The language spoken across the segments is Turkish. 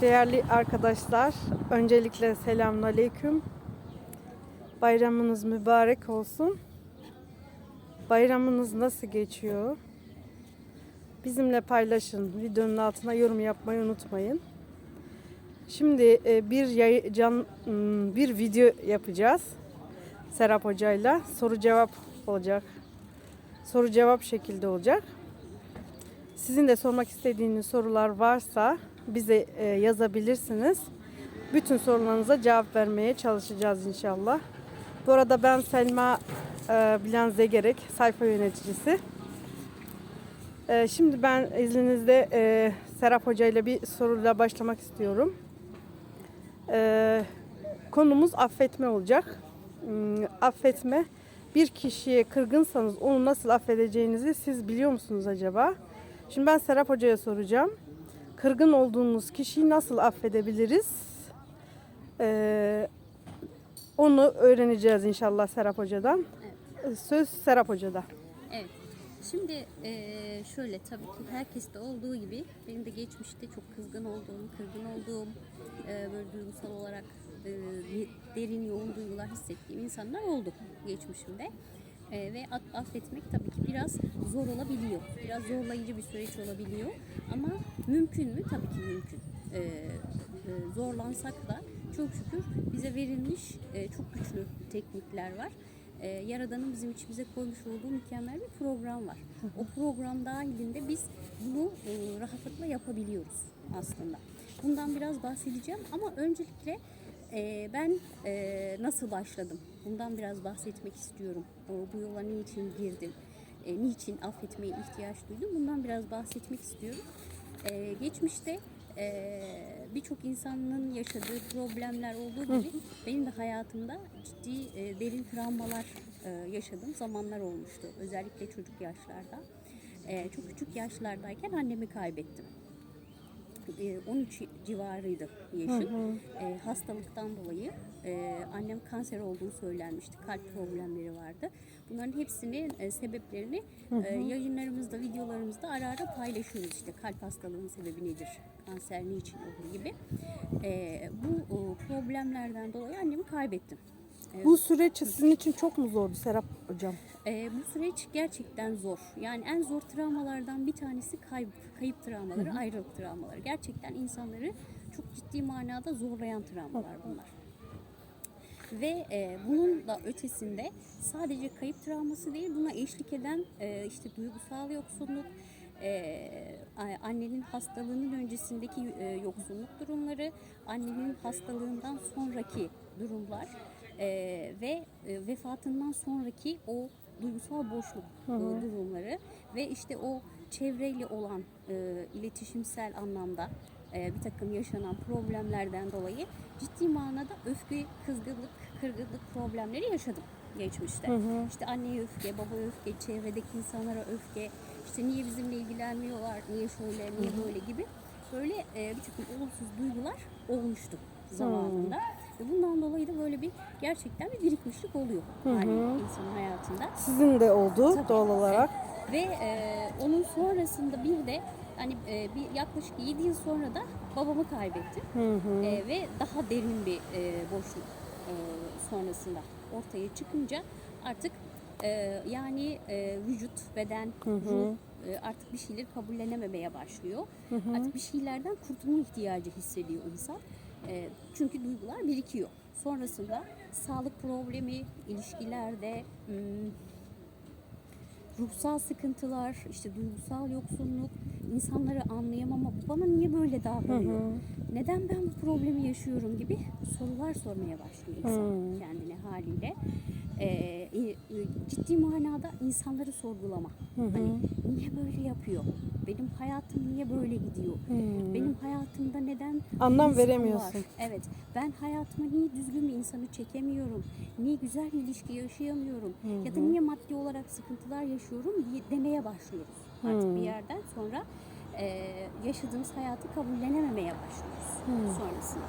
Değerli arkadaşlar, öncelikle selamünaleyküm. Bayramınız mübarek olsun. Bayramınız nasıl geçiyor? Bizimle paylaşın. Videonun altına yorum yapmayı unutmayın. Şimdi e, bir yayı, can m, bir video yapacağız. Serap Hoca'yla soru cevap olacak. Soru cevap şekilde olacak. Sizin de sormak istediğiniz sorular varsa bize e, yazabilirsiniz. Bütün sorularınıza cevap vermeye çalışacağız inşallah. Bu arada ben Selma e, Bilan Zegerek, sayfa yöneticisi. E, şimdi ben izninizle Serap Hoca ile bir soruyla başlamak istiyorum. Konumuz affetme olacak. Hmm, affetme. Bir kişiye kırgınsanız onu nasıl affedeceğinizi siz biliyor musunuz acaba? Şimdi ben Serap Hoca'ya soracağım. Kırgın olduğunuz kişiyi nasıl affedebiliriz? Ee, onu öğreneceğiz inşallah Serap Hoca'dan. Söz Serap Hoca'da. Evet. Şimdi eee, şöyle tabii ki herkeste olduğu gibi benim de geçmişte çok kızgın olduğum, kırgın olduğum, eee, böyle duygusal olarak eee, derin yoğun duygular hissettiğim insanlar oldu geçmişimde. Eee, ve affetmek tabii ki biraz zor olabiliyor. Biraz zorlayıcı bir süreç olabiliyor. Ama mümkün mü? Tabii ki mümkün. Eee, eee, zorlansak da çok şükür bize verilmiş eee, çok güçlü teknikler var e, Yaradan'ın bizim içimize koymuş olduğu mükemmel bir program var. O program dahilinde biz bunu e, rahatlıkla yapabiliyoruz aslında. Bundan biraz bahsedeceğim ama öncelikle e, ben e, nasıl başladım? Bundan biraz bahsetmek istiyorum. Bu yola niçin girdim? E, niçin affetmeye ihtiyaç duydum? Bundan biraz bahsetmek istiyorum. E, geçmişte e, birçok insanın yaşadığı problemler olduğu gibi benim de hayatımda ciddi e, derin travmalar e, yaşadığım zamanlar olmuştu. Özellikle çocuk yaşlarda. E, çok küçük yaşlardayken annemi kaybettim. E, 13 civarıydı yaşım. E, hastalıktan dolayı e, annem kanser olduğunu söylenmişti. Kalp problemleri vardı. Bunların hepsinin e, sebeplerini e, yayınlarımızda, videolarımızda ara ara paylaşıyoruz. İşte kalp hastalığının sebebi nedir? Kanser niçin olur gibi. E, bu o, problemlerden dolayı annemi kaybettim. Bu süreç sizin için çok mu zordu Serap Hocam? Ee, bu süreç gerçekten zor. Yani en zor travmalardan bir tanesi kayıp, kayıp travmaları, ayrılık travmaları. Gerçekten insanları çok ciddi manada zorlayan travmalar bunlar. Ve e, bunun da ötesinde sadece kayıp travması değil, buna eşlik eden e, işte duygusal yoksunluk, e, a- annenin hastalığının öncesindeki e, yoksunluk durumları, annenin hastalığından sonraki durumlar e, ve e, vefatından sonraki o duygusal boşluk e, durumları ve işte o çevreyle olan e, iletişimsel anlamda e, bir takım yaşanan problemlerden dolayı ciddi manada öfke, kızgınlık, kırgınlık problemleri yaşadım geçmişte. İşte anneye öfke, babaya öfke, çevredeki insanlara öfke, işte niye bizimle ilgilenmiyorlar, niye şöyle, niye böyle gibi böyle e, bir takım olumsuz duygular olmuştu zamanında. Ve bundan dolayı da böyle bir gerçekten bir birikmişlik oluyor yani insanın hayatında. Sizin de oldu Tabii. doğal olarak. Ve e, onun sonrasında bir de hani e, bir yaklaşık 7 yıl sonra da babamı kaybettim. E, ve daha derin bir e, boşluk e, sonrasında ortaya çıkınca artık e, yani e, vücut, beden, ruh e, artık bir şeyleri kabullenememeye başlıyor. Artık bir şeylerden kurtulma ihtiyacı hissediyor insan. E, çünkü duygular birikiyor. Sonrasında sağlık problemi, ilişkilerde, hmm, ruhsal sıkıntılar, işte duygusal yoksunluk, insanları anlayamama, bu bana niye böyle davranıyor, neden ben bu problemi yaşıyorum gibi sorular sormaya başlıyor insan kendine haliyle. Ee, e, e, ciddi manada insanları sorgulama. Hani niye böyle yapıyor? Benim hayatım niye böyle gidiyor? Benim hayatımda neden Anlam insan veremiyorsun. var? Evet. Ben hayatıma niye düzgün bir insanı çekemiyorum? Niye güzel bir ilişki yaşayamıyorum? Ya da niye maddi olarak sıkıntılar yaşıyorum diye demeye başlıyoruz. Artık bir yerden sonra e, yaşadığımız hayatı kabullenememeye başlıyoruz sonrasında.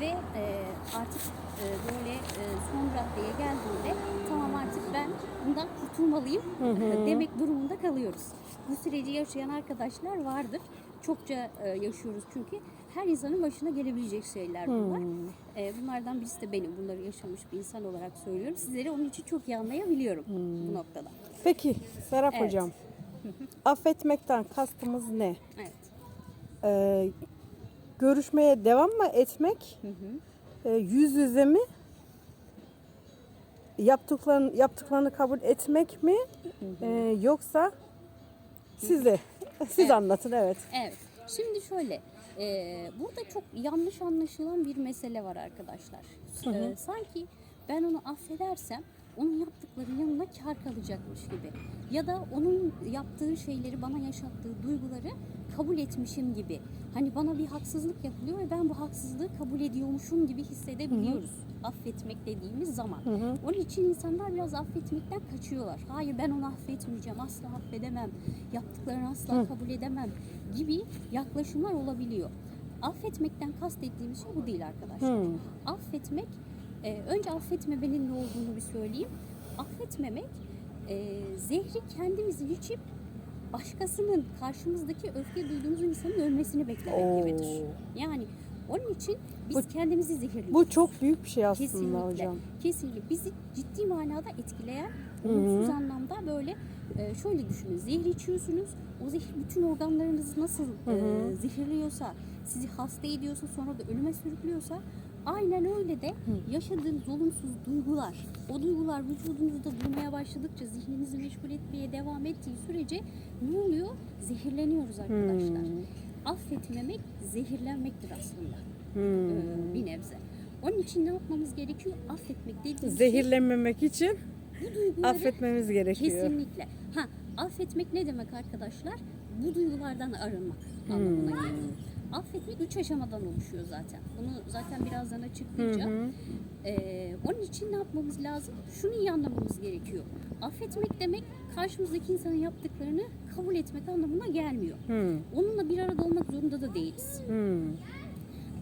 Ve e, artık e, böyle e, son raddeye geldiğinde tamam artık ben bundan kurtulmalıyım demek durumunda kalıyoruz. bu süreci yaşayan arkadaşlar vardır. Çokça e, yaşıyoruz çünkü her insanın başına gelebilecek şeyler bunlar. E, bunlardan birisi de benim. Bunları yaşamış bir insan olarak söylüyorum. Sizleri onun için çok iyi anlayabiliyorum bu noktada. Peki Serap Evet. hocam. Affetmekten kastımız ne? Evet. Ee, görüşmeye devam mı etmek? Hı hı. Ee, yüz yüze mi? Yaptıklarını, yaptıklarını kabul etmek mi? Ee, yoksa size siz Evet. anlatın evet. Evet. Şimdi şöyle, e, burada çok yanlış anlaşılan bir mesele var arkadaşlar. Hı hı. E, sanki ben onu affedersem onun yaptıkları yanına kar kalacakmış gibi. Ya da onun yaptığı şeyleri, bana yaşattığı duyguları kabul etmişim gibi. Hani bana bir haksızlık yapılıyor ve ben bu haksızlığı kabul ediyormuşum gibi hissedebiliyoruz. Affetmek dediğimiz zaman. Hı hı. Onun için insanlar biraz affetmekten kaçıyorlar. Hayır ben onu affetmeyeceğim, asla affedemem, yaptıklarını asla Hı. kabul edemem gibi yaklaşımlar olabiliyor. Affetmekten kastettiğimiz şey bu değil arkadaşlar. Hı. Affetmek, e, önce affetmemenin ne olduğunu bir söyleyeyim. Affetmemek, e, zehri kendimizin içip başkasının karşımızdaki öfke duyduğumuz insanın ölmesini beklemek Oo. gibidir. Yani onun için biz Bu- kendimizi zehirliyoruz. Bu çok büyük bir şey aslında Kesinlikle. hocam. Kesinlikle bizi ciddi manada etkileyen olumsuz anlamda böyle e, şöyle düşünün. Zehir içiyorsunuz. O zehir bütün organlarınızı nasıl Hı e, zehirliyorsa, sizi hasta ediyorsa, sonra da ölüme sürüklüyorsa aynen öyle de yaşadığınız olumsuz duygular, o duygular vücudunuzda durmaya başladıkça zihninizi meşgul etmeye devam ettiği sürece ne oluyor? Zehirleniyoruz arkadaşlar. Hmm. Affetmemek zehirlenmektir aslında Hmm. e, bir nebze. Onun için ne yapmamız gerekiyor? Affetmek dediğimiz şey Zehirlenmemek için bu duyguları affetmemiz gerekiyor. kesinlikle. Ha, affetmek ne demek arkadaşlar? Bu duygulardan arınmak anlamına Hmm. geliyor. Affetmek üç aşamadan oluşuyor zaten. Bunu zaten birazdan Hı açıklayacağım. hı. Ee, onun için ne yapmamız lazım? Şunu iyi anlamamız gerekiyor. Affetmek demek karşımızdaki insanın yaptıklarını kabul etmek anlamına gelmiyor. Hı. Onunla bir arada olmak zorunda da değiliz. Hı.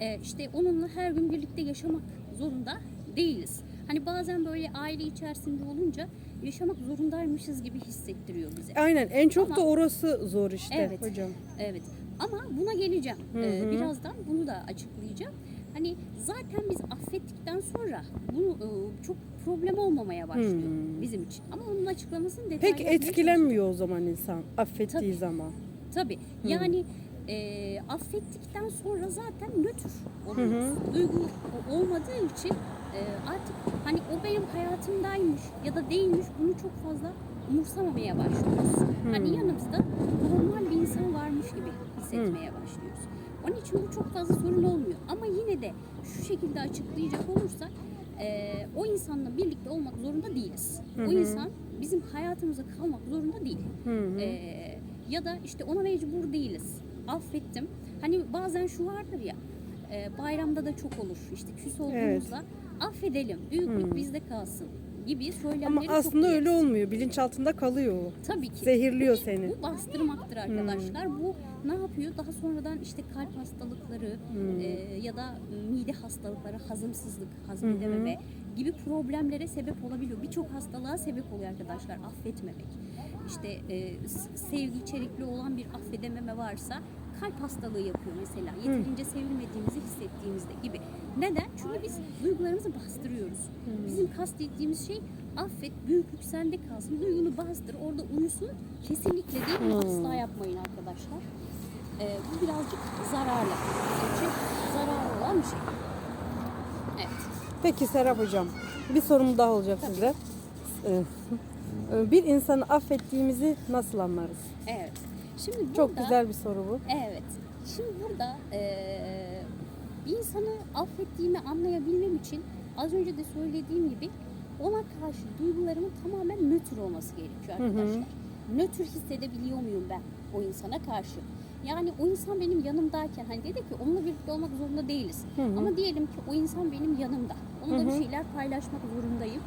Ee, işte onunla her gün birlikte yaşamak zorunda değiliz. Hani bazen böyle aile içerisinde olunca yaşamak zorundaymışız gibi hissettiriyor bize. Aynen en çok Ama- da orası zor işte Evet. hocam. Evet. Ama buna geleceğim. Hı Ee, hı. birazdan bunu da açıklayacağım. Hani zaten biz affettikten sonra bunu e, çok problem olmamaya başlıyor Hı. bizim için. Ama onun açıklamasını detaylı Pek etkilenmiyor o zaman insan affettiği Tabii. zaman. Tabii. Hı. Yani e, affettikten sonra zaten nötr oluyoruz. Duygu olmadığı için e, artık hani o benim hayatımdaymış ya da değilmiş bunu çok fazla umursamamaya başlıyoruz. Hani yanımızda insan varmış gibi hissetmeye başlıyoruz. Onun için bu çok fazla sorun olmuyor. Ama yine de şu şekilde açıklayacak olursak e, o insanla birlikte olmak zorunda değiliz. Hı O insan bizim hayatımıza kalmak zorunda değil. Ee, ya da işte ona mecbur değiliz. Affettim. Hani bazen şu vardır ya e, bayramda da çok olur işte küs olduğumuzda affedelim büyüklük Hmm. bizde kalsın gibi söylemleri Ama çok aslında öyle duyarız. olmuyor. Bilinçaltında kalıyor o. Tabii ki. Zehirliyor Bu- seni. Bu bastırmaktır arkadaşlar. Bu ne yapıyor? Daha sonradan işte kalp hastalıkları Hmm. e, ya da mide hastalıkları, hazımsızlık, hazmedememe gibi problemlere sebep olabiliyor. Birçok hastalığa sebep oluyor arkadaşlar affetmemek. İşte e, sevgi içerikli olan bir affedememe varsa kalp hastalığı yapıyor mesela. Yeterince sevilmediğimizi hissettiğimizde gibi. Neden? Çünkü biz duygularımızı bastırıyoruz. Bizim kastettiğimiz şey affet, büyüklük sende kalsın. Duygunu bastır, orada uyusun. Kesinlikle değil. Bunu asla yapmayın arkadaşlar. Ee, bu birazcık zararlı. İçin zararlı olan bir şey. Evet. Peki Serap hocam bir sorum daha olacak size. Ee, Bir insanı affettiğimizi nasıl anlarız? Evet. Şimdi burada, Çok güzel bir soru bu. Evet. Şimdi burada eee, bir insanı affettiğimi anlayabilmem için az önce de söylediğim gibi ona karşı duygularımın tamamen nötr olması gerekiyor hı. arkadaşlar. Nötr hissedebiliyor muyum ben o insana karşı? Yani o insan benim yanımdayken hani dedi ki onunla birlikte olmak zorunda değiliz. Hı hı. Ama diyelim ki o insan benim yanımda. Onunla Hı bir hı. şeyler paylaşmak zorundayım.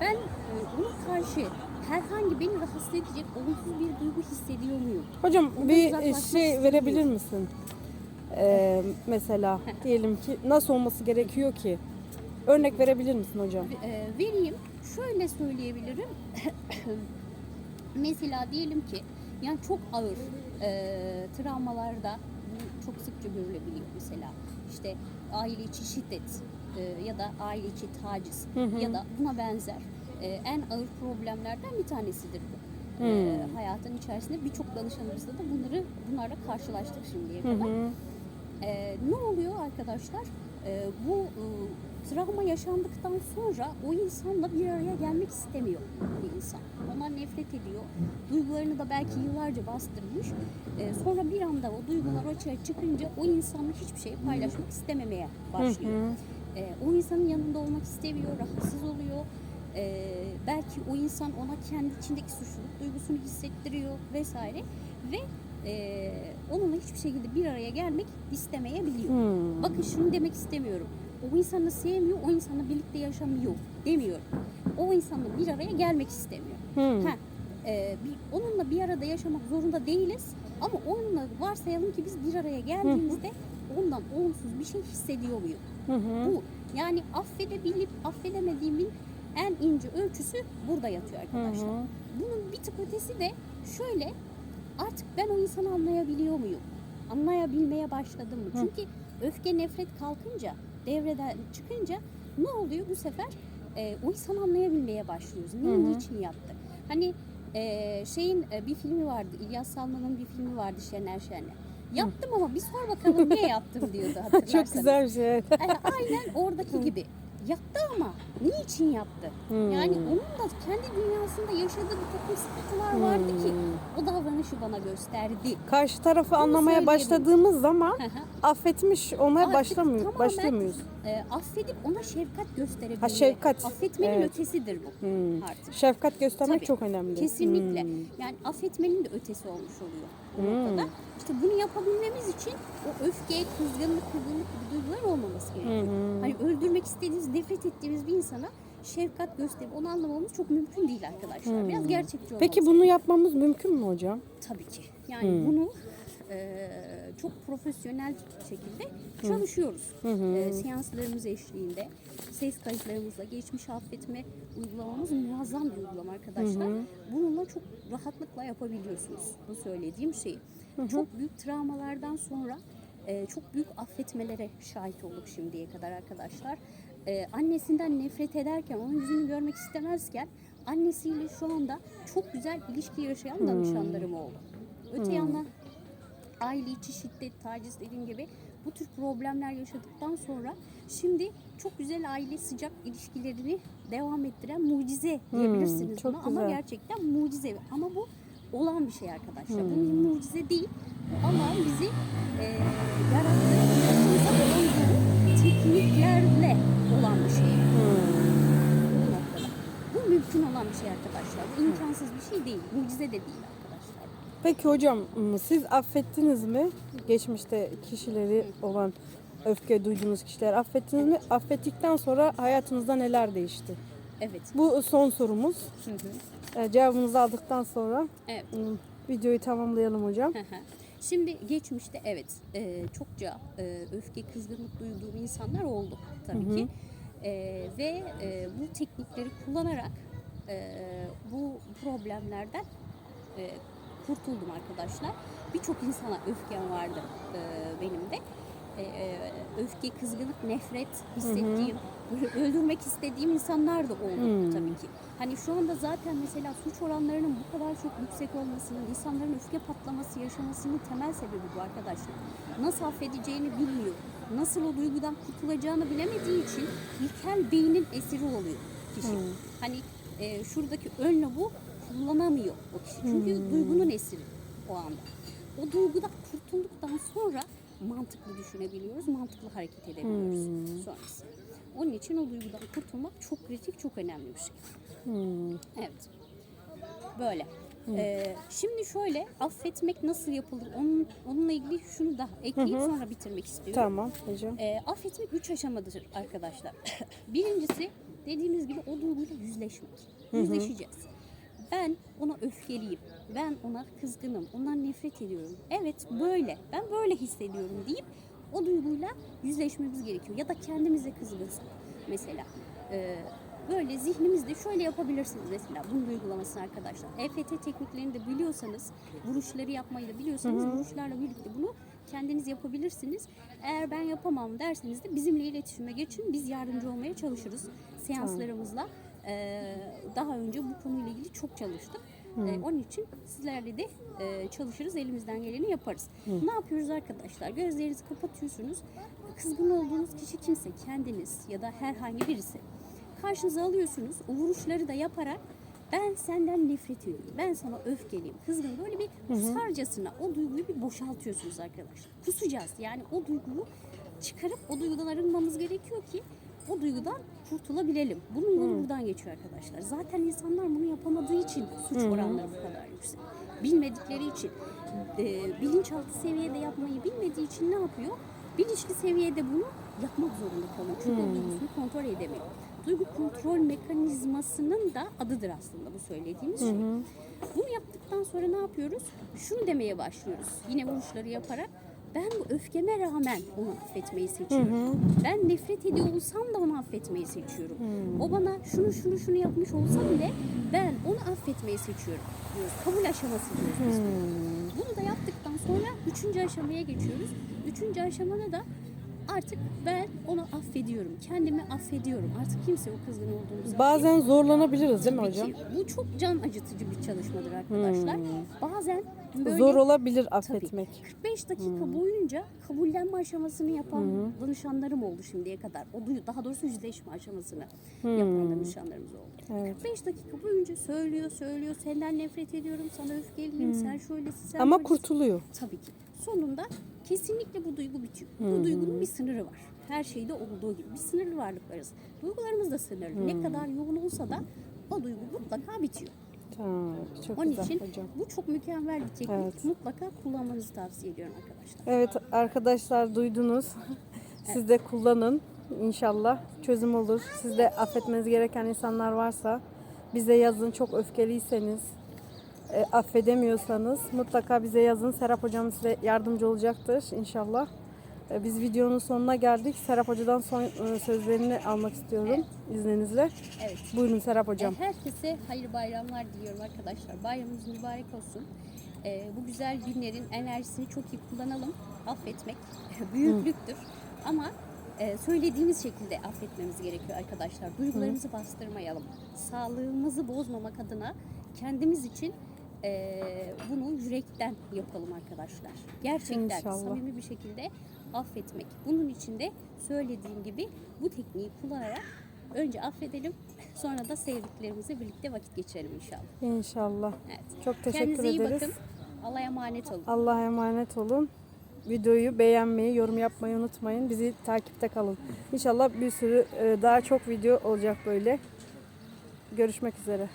Ben e, ona karşı herhangi beni rahatsız edecek olumsuz bir duygu hissediyor muyum? Hocam Ondan bir uzaklaşmak şey verebilir misin? Ee, mesela diyelim ki nasıl olması gerekiyor ki? Örnek verebilir misin hocam? e, vereyim. Şöyle söyleyebilirim. Mesela diyelim ki Yani çok ağır e, travmalarda bu çok sıkça görülebiliyor mesela. İşte aile içi şiddet e, ya da aile içi taciz ya da buna benzer e, en ağır problemlerden bir tanesidir bu. E, hayatın içerisinde birçok danışanımızda da bunları bunlarla karşılaştık şimdiye kadar. Ee, ne oluyor arkadaşlar? Ee, bu e, travma yaşandıktan sonra o insanla bir araya gelmek istemiyor bir insan. Ondan nefret ediyor. Duygularını da belki yıllarca bastırmış. Ee, sonra bir anda o duygular açığa çıkınca o insanla hiçbir şey paylaşmak istememeye başlıyor. Ee, o insanın yanında olmak istemiyor, rahatsız oluyor. Ee, belki o insan ona kendi içindeki suçluluk duygusunu hissettiriyor vesaire ve e, onunla hiçbir şekilde bir araya gelmek istemeyebiliyor. Hmm. Bakın şunu demek istemiyorum. O insanı sevmiyor, o insanla birlikte yaşamıyor demiyorum. O insanla bir araya gelmek istemiyor. Hmm. Ha, e, bir, onunla bir arada yaşamak zorunda değiliz ama onunla varsayalım ki biz bir araya geldiğimizde ondan olumsuz bir şey hissediyor hı. Bu yani affedebilip affedemediğimin en ince ölçüsü burada yatıyor arkadaşlar. Hı. Bunun bir tık ötesi de şöyle artık ben o insanı anlayabiliyor muyum? Anlayabilmeye başladım mı? Çünkü öfke nefret kalkınca devreden çıkınca ne oluyor bu sefer? Ee, o insanı anlayabilmeye başlıyoruz. Ne Hı hı. niçin yaptı? Hani e, şeyin e, bir filmi vardı. İlyas Salman'ın bir filmi vardı Şener Şen'le. Yaptım ama bir sor bakalım niye yaptım diyordu hatırlarsanız. Çok güzel bir şey. Yani aynen oradaki gibi. Yaptı ama niçin yaptı? Hmm. Yani onun da kendi dünyasında yaşadığı bir takım sıkıntılar vardı ki Hmm. o davranışı bana gösterdi. Karşı tarafı anlamaya söyleyebilirim. başladığımız zaman. Affetmiş olmaya Artık başlamıyor, tamamen, başlamıyoruz. e, affedip ona şefkat gösterebilme. Ha, şefkat. Affetmenin Evet. ötesidir bu Hmm. artık. Şefkat göstermek Tabii, çok önemli. Kesinlikle. Hmm. Yani affetmenin de ötesi olmuş oluyor bu Hmm. noktada. İşte bunu yapabilmemiz için o öfke, kızgınlık, kızgınlık gibi duygular olmaması gerekiyor. Hı. Hani öldürmek istediğimiz, nefret ettiğimiz bir insana şefkat gösterip onu anlamamız çok mümkün değil arkadaşlar. Biraz gerçekçi olmamız Peki bunu yapmamız mümkün mü hocam? Tabii ki. Yani bunu e, çok profesyonel şekilde çalışıyoruz. E, seanslarımız eşliğinde, ses kayıtlarımızla geçmiş affetme uygulamamız muazzam bir uygulama arkadaşlar. Bununla çok rahatlıkla yapabiliyorsunuz bu söylediğim şeyi. Çok büyük travmalardan sonra e, çok büyük affetmelere şahit olduk şimdiye kadar arkadaşlar. E, annesinden nefret ederken, onun yüzünü görmek istemezken annesiyle şu anda çok güzel ilişki yaşayan danışanlarım oldu. Öte yandan aile içi şiddet, taciz dediğim gibi bu tür problemler yaşadıktan sonra şimdi çok güzel aile sıcak ilişkilerini devam ettiren mucize diyebilirsiniz çok buna ama gerçekten mucize ama bu olan bir şey arkadaşlar. Bu bir mucize değil. Bu Allah bizi e, yarattığı, tekniklerle olan bir şey. Bu noktada. Bu mümkün olan bir şey arkadaşlar. Bu imkansız bir şey değil. Mucize de değil. Peki hocam siz affettiniz mi? Geçmişte kişileri olan öfke duyduğunuz kişiler affettiniz mi? Affettikten sonra hayatınızda neler değişti? Evet. Bu son sorumuz. Hı hı. Cevabınızı aldıktan sonra Evet. videoyu tamamlayalım hocam. Hı hı. Şimdi geçmişte evet e, çokça e, öfke, kızgınlık duyduğum insanlar oldu tabii ki. E, ve e, bu teknikleri kullanarak e, bu problemlerden e, kurtuldum arkadaşlar. Birçok insana öfkem vardı e, benim de. E, e, öfke, kızgınlık, nefret hissettiğim, böyle öldürmek istediğim insanlar da oldu Hmm. tabii ki. Hani şu anda zaten mesela suç oranlarının bu kadar çok yüksek olmasının, insanların öfke patlaması yaşamasının temel sebebi bu arkadaşlar. Nasıl affedeceğini bilmiyor. Nasıl o duygudan kurtulacağını bilemediği için ilkel beynin esiri oluyor kişi. Hani e, şuradaki ön lobu kullanamıyor o kişi. Çünkü duygunun esiri o anda. O duygudan kurtulduktan sonra mantıklı düşünebiliyoruz, mantıklı hareket edebiliyoruz sonrası. Onun için o duygudan kurtulmak çok kritik, çok önemli bir şey. Hmm. Evet. Böyle. Ee, şimdi şöyle affetmek nasıl yapılır? Onun, onunla ilgili şunu da ekleyip sonra bitirmek istiyorum. Tamam hocam. Ee, affetmek üç aşamadır arkadaşlar. Birincisi dediğimiz gibi o duyguyla yüzleşmek. Yüzleşeceğiz. Ben ona öfkeliyim. Ben ona kızgınım. Ondan nefret ediyorum. Evet böyle. Ben böyle hissediyorum deyip o duyguyla yüzleşmemiz gerekiyor. Ya da kendimize kızgınsak mesela. Ee, böyle zihnimizde şöyle yapabilirsiniz mesela bunun uygulamasını arkadaşlar. EFT tekniklerini de biliyorsanız, vuruşları yapmayı da biliyorsanız vuruşlarla birlikte bunu kendiniz yapabilirsiniz. Eğer ben yapamam derseniz de bizimle iletişime geçin. Biz yardımcı olmaya çalışırız seanslarımızla. Ee, daha önce bu konuyla ilgili çok çalıştık. Ee, onun için sizlerle de e, çalışırız, elimizden geleni yaparız. Ne yapıyoruz arkadaşlar? Gözlerinizi kapatıyorsunuz. Kızgın olduğunuz kişi kimse, kendiniz ya da herhangi birisi. Karşınıza alıyorsunuz, o vuruşları da yaparak ben senden nefret ediyorum, ben sana öfkeliyim, kızgın böyle bir kusarcasına o duyguyu bir boşaltıyorsunuz arkadaşlar. Kusacağız yani o duyguyu çıkarıp o duygudan arınmamız gerekiyor ki o duygudan kurtulabilelim. Bunun yolu buradan geçiyor arkadaşlar. Zaten insanlar bunu yapamadığı için suç oranları bu kadar yüksek. Bilmedikleri için, e, bilinçaltı seviyede yapmayı bilmediği için ne yapıyor? Bilinçli seviyede bunu yapmak zorunda kalıyor. Çünkü o duygusunu kontrol edemiyor. Duygu kontrol mekanizmasının da adıdır aslında bu söylediğimiz şey. Bunu yaptıktan sonra ne yapıyoruz? Şunu demeye başlıyoruz. Yine vuruşları yaparak ben bu öfkeme rağmen onu affetmeyi seçiyorum. Ben nefret ediyor olsam da onu affetmeyi seçiyorum. O bana şunu şunu şunu yapmış olsa bile ben onu affetmeyi seçiyorum diyoruz. Kabul aşaması diyoruz biz. buna. Bunu da yaptıktan sonra üçüncü aşamaya geçiyoruz. Üçüncü aşamada da artık ben onu affediyorum. Kendimi affediyorum. Artık kimse o kızgın olduğunu Bazen zorlanabiliriz değil mi Tabii hocam? ki. Bu çok can acıtıcı bir çalışmadır arkadaşlar. Bazen böyle Zor olabilir affetmek. 45 dakika boyunca kabullenme aşamasını yapan danışanlarım oldu şimdiye kadar. O duyu, daha doğrusu yüzleşme aşamasını yapan danışanlarımız oldu. Evet. 45 dakika boyunca söylüyor, söylüyor. Senden nefret ediyorum, sana öfkeliyim, sen şöylesin, sen Ama böylesin. kurtuluyor. Tabii ki. Sonunda kesinlikle bu duygu bitiyor. Bu duygunun bir sınırı var. Her şeyde olduğu gibi. Biz sınırlı varlıklarız. Duygularımız da sınırlı. Ne kadar yoğun olsa da o duygu mutlaka bitiyor. Tamam. Çok Onun güzel için hocam. bu çok mükemmel bir teknik. Evet. Mutlaka kullanmanızı tavsiye ediyorum arkadaşlar. Evet arkadaşlar duydunuz. Siz de kullanın. İnşallah çözüm olur. Siz de affetmeniz gereken insanlar varsa bize yazın. Çok öfkeliyseniz, e, affedemiyorsanız mutlaka bize yazın. Serap hocam size yardımcı olacaktır inşallah. E, biz videonun sonuna geldik. Serap hocadan son e, sözlerini almak istiyorum izninizle. Evet. Buyurun Serap hocam. E, Herkese hayırlı bayramlar diliyorum arkadaşlar. Bayramınız mübarek olsun. E, bu güzel günlerin enerjisini çok iyi kullanalım. Affetmek büyüklüktür. Ama e, söylediğimiz şekilde affetmemiz gerekiyor arkadaşlar. Duygularımızı bastırmayalım. Sağlığımızı bozmamak adına kendimiz için e, bunu yürekten yapalım arkadaşlar. Gerçekten İnşallah. samimi bir şekilde affetmek. Bunun için de söylediğim gibi bu tekniği kullanarak önce affedelim sonra da sevdiklerimizle birlikte vakit geçirelim inşallah. İnşallah. Evet. Çok teşekkür Kendinize iyi ederiz. bakın. Allah'a emanet olun. Allah'a emanet olun. Videoyu beğenmeyi, yorum yapmayı unutmayın. Bizi takipte kalın. İnşallah bir sürü daha çok video olacak böyle. Görüşmek üzere.